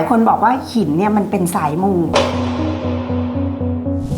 ายคนบอกว่าหินเนี่ยมันเป็นสายมู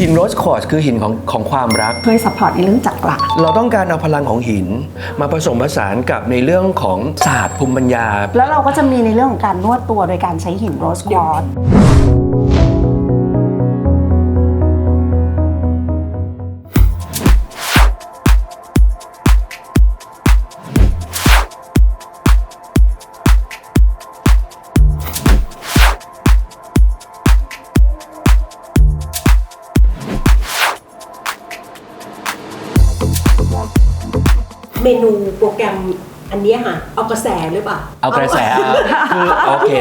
หินโรสคอร์สคือหินของของความรัก ช่วยสปอร์ตในเรื่องจักระเราต้องการเอาพลังของหิน มาผสมผสานกับในเรื่องของศาสตร์ภูมิปัญญา แล้วเราก็จะมีในเรื่องของการนวดตัวโดยการใช้หินโรสควอตซ์ เมนูโปรแกรม อันเนี้ยค่ะ เอากระแสหรือเปล่าเอากระแสเอาคือโอเค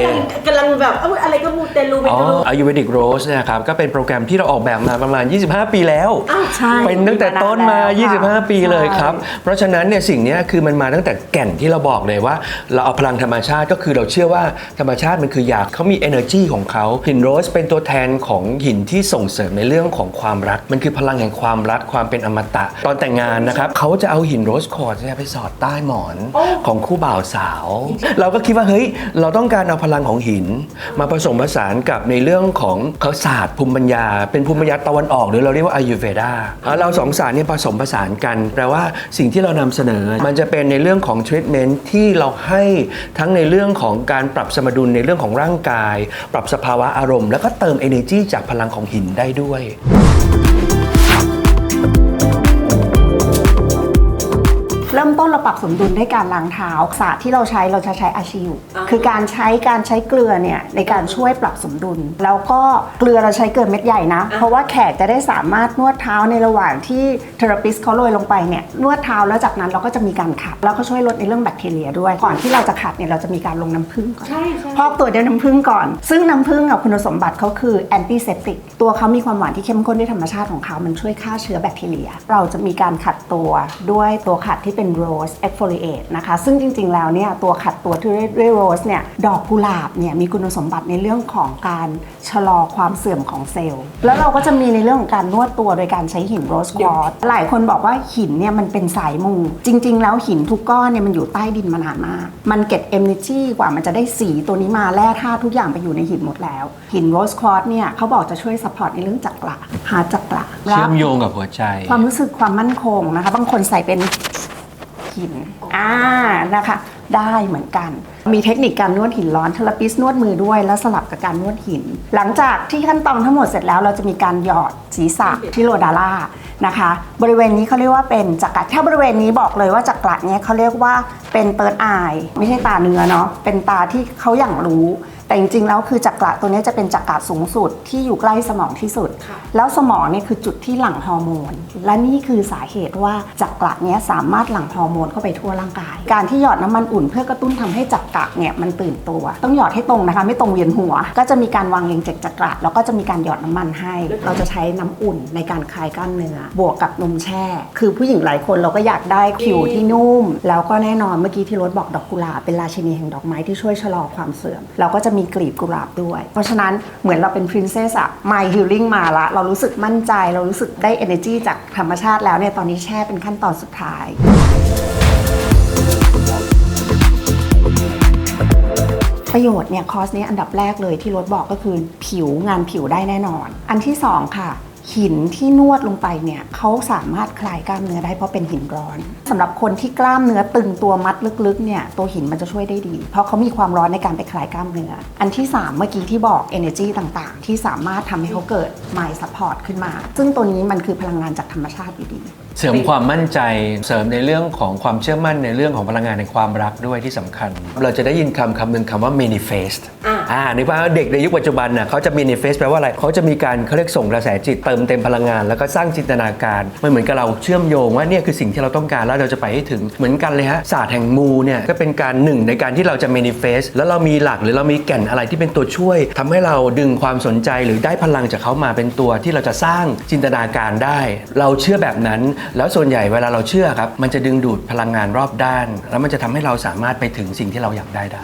กำลังแบบเอ้ยอะไรก็มูเตลูไปอ๋อเถอะอายุเวดิกโรสเนี่ยครับ ก็เป็นโปรแกรมที่เราออกแบบมาประมาณ 25 ปีแล้ว อ้าว ใช่ เป็นตั้งแต่ต้นมาแล้วค่ะ25 ปีเลยครับใช่เพราะฉะนั้นเนี่ยสิ่งเนี้ยคือมันมาตั้งแต่แก่นที่เราบอกเลยว่า เราเอาพลังธรรมชาติก็คือเราเชื่อว่าธรรมชาติมันคืออยากเขามี energy ของเขาหินโรสเป็นตัวแทนของหินที่ส่งเสริมในเรื่องของความรัก มันคือพลังแห่งความรักความเป็นอมตะ ตอนแต่งงานนะครับเขาจะเอาหินโรสคอร์ดเนี่ยไปสอดใต้หมอนของคู่บ่าวสาว เราก็คิดว่าเฮ้ยเราต้องการเอาพลังของหิน มาผสมผสานกับในเรื่องของเขาศาสตร์ภูมิปัญญา เป็นภูมิปัญญาตะวันออกหรือเราเรียกว่าอายุเวดาเราสองศาสตร์เนี่ยผสมผสานกันแปลว่าสิ่งที่เรานำเสนอ มันจะเป็นในเรื่องของทรีทเมนต์ที่เราให้ทั้งในเรื่องของการปรับสมดุลในเรื่องของร่างกาย ปรับสภาวะอารมณ์ แล้วก็เติม energy จากพลังของหินได้ด้วย เริ่มต้นเราปรับสมดุลด้วยการล้างเท้าศาสตร์ที่เราใช้เราจะใช้อาชิวอ่า คือการใช้การใช้เกลือเนี่ยในการช่วยปรับสมดุล แล้วก็เกลือเราใช้เกลือเม็ดใหญ่นะ เพราะว่าแขกจะได้สามารถนวดเท้าในระหว่างที่เทอราปิสเขาโรยลงไปเนี่ยนวดเท้าแล้วจากนั้นเราก็จะมีการขัด แล้วก็ช่วยลดในเรื่องแบคทีเรียด้วย ก่อนที่เราจะขัดเนี่ยเราจะมีการลงน้ำผึ้งก่อน ใช่ใช่ พอกตัวด้วยน้ำผึ้งก่อน ซึ่งน้ำผึ้งกับคุณสมบัติเขาคือแอนตี้เซปติก ตัวเขามีความหวานที่เข้มข้นด้วยธรรมชาติของเขา มันช่วยฆ่าเชื้อแบคทีเรีย เราจะมีการขัดตัวด้วยตัวขัดที่เป็น rose exfoliate นะคะ ซึ่งจริง ๆ แล้วเนี่ยตัวขัดตัวที่ด้วย rose เนี่ยดอกกุหลาบเนี่ยมีคุณสมบัติในเรื่องของการชะลอความเสื่อมของเซลล์ แล้วเราก็จะมีในเรื่องของการนวดตัวโดยการใช้หิน rose quartz หลายคนบอกว่าหินเนี่ยมันเป็นสายมู จริง ๆ แล้วหินทุกก้อนเนี่ยมันอยู่ใต้ดินมานานมาก มันเก็บ energy กว่ามันจะได้สีตัวนี้มาแร่ธาตุทุกอย่างไปอยู่ในหินหมดแล้ว หิน rose quartz เนี่ยเขาบอกจะช่วย support ในเรื่องจักระหาจักระเชื่อมโยงกับหัวใจ ความรู้สึกความมั่นคงนะคะ บางคนใส่เป็น หินอ่านะคะ ได้เหมือนกัน มีเทคนิคการนวดหินร้อนเทเลปิสนวดมือด้วย แล้วสลับกับการนวดหิน หลังจากที่ขั้นตอนทั้งหมดเสร็จแล้วเราจะมีการหยอดศีรษะที่โลดาร่านะคะ บริเวณนี้เขาเรียกว่าเป็นจักระถ้าบริเวณนี้บอกเลยว่าจักระเนี้ยเขาเรียกว่าเป็นเติดอาย ไม่ใช่ตาเนื้อเนาะเป็นตาที่เขาอย่างรู้ แต่จริงๆแล้วคือจักระตัวเนี้ยจะเป็นจักระสูงสุดที่อยู่ใกล้สมองที่สุดค่ะแล้วสมองเนี่ยคือจุดที่หลั่งฮอร์โมน และนี่คือสาเหตุว่าจักระเนี้ยสามารถหลั่งฮอร์โมนเข้าไปทั่วร่างกาย การที่หยอดน้ำมันอุ่นเพื่อกระตุ้นทำให้จักระเนี่ยมันตื่นตัว ต้องหยอดให้ตรงนะคะ ไม่ตรงเวียนหัว ก็จะมีการวางเรียงเจ็ดจักระแล้วก็จะมีการหยอดน้ำมันให้ เราจะใช้น้ำอุ่นในการคลายกล้ามเนื้อบวกกับนมแช่ คือผู้หญิงหลายคนเราก็อยากได้ผิวที่นุ่ม แล้วก็แน่นอนเมื่อกี้ที่รถบอกดอกกุหลาบเป็นราชินีแห่งดอกไม้ที่ช่วยชะลอความเสื่อม เราก็จะมีกลีบกุหลาบด้วย เพราะฉะนั้นเหมือนเราเป็นพรินเซสอะ my healing มาละ เรารู้สึกมั่นใจ เรารู้สึกได้ energy จากธรรมชาติแล้วเนี่ย ตอนนี้แช่เป็นขั้นตอนสุดท้ายประโยชน์เนี่ยคอร์สนี้อันดับแรกเลยที่รถบอกก็คือผิวงานผิวได้แน่นอน อันที่สองค่ะ หินที่นวดลงไปเนี่ยเขาสามารถคลายกล้ามเนื้อได้เพราะเป็นหินร้อนสำหรับคนที่กล้ามเนื้อตึงตัวมัดลึกๆเนี่ยตัวหินมันจะช่วยได้ดี เพราะเขามีความร้อนในการไปคลายกล้ามเนื้อ อันที่ 3 เมื่อกี้ที่บอก energy ต่างๆ ที่สามารถทำให้เขาเกิด mind support ขึ้นมา ซึ่งตัวนี้มันคือพลังงานจากธรรมชาติอยู่ดี เสริมความมั่นใจเสริมในเรื่องของความเชื่อมั่นในเรื่องของพลังงานในความรักด้วยที่สำคัญ เราจะได้ยินคำคำหนึ่งคำว่า manifest อ่าอ่าในว่าเด็กในยุคปัจจุบันน่ะเขาจะ manifest แปลว่าอะไรเขาจะมีการเขาเรียกส่งกระแสจิตเติมเต็มพลังงาน แล้วก็สร้างจินตนาการมันเหมือนกับเราเชื่อมโยงว่าเนี่ยคือสิ่งที่เราต้องการแล้วเราจะไปให้ถึงเหมือนกันเลยฮะศาสตร์แห่งมูเนี่ยก็เป็นการหนึ่งในการที่เราจะ manifest แล้วเรามีหลักหรือเรามีแก่นอะไรที่เป็นตัวช่วยทำให้เราดึงความสนใจหรือได้พลังจากเขามาเป็นตัวที่เราจะสร้างจินตนาการได้ เราเชื่อแบบนั้น แล้วส่วนใหญ่เวลาเราเชื่อครับมันจะดึงดูดพลังงานรอบด้าน แล้วมันจะทำให้เราสามารถไปถึงสิ่งที่เราอยากได้ได้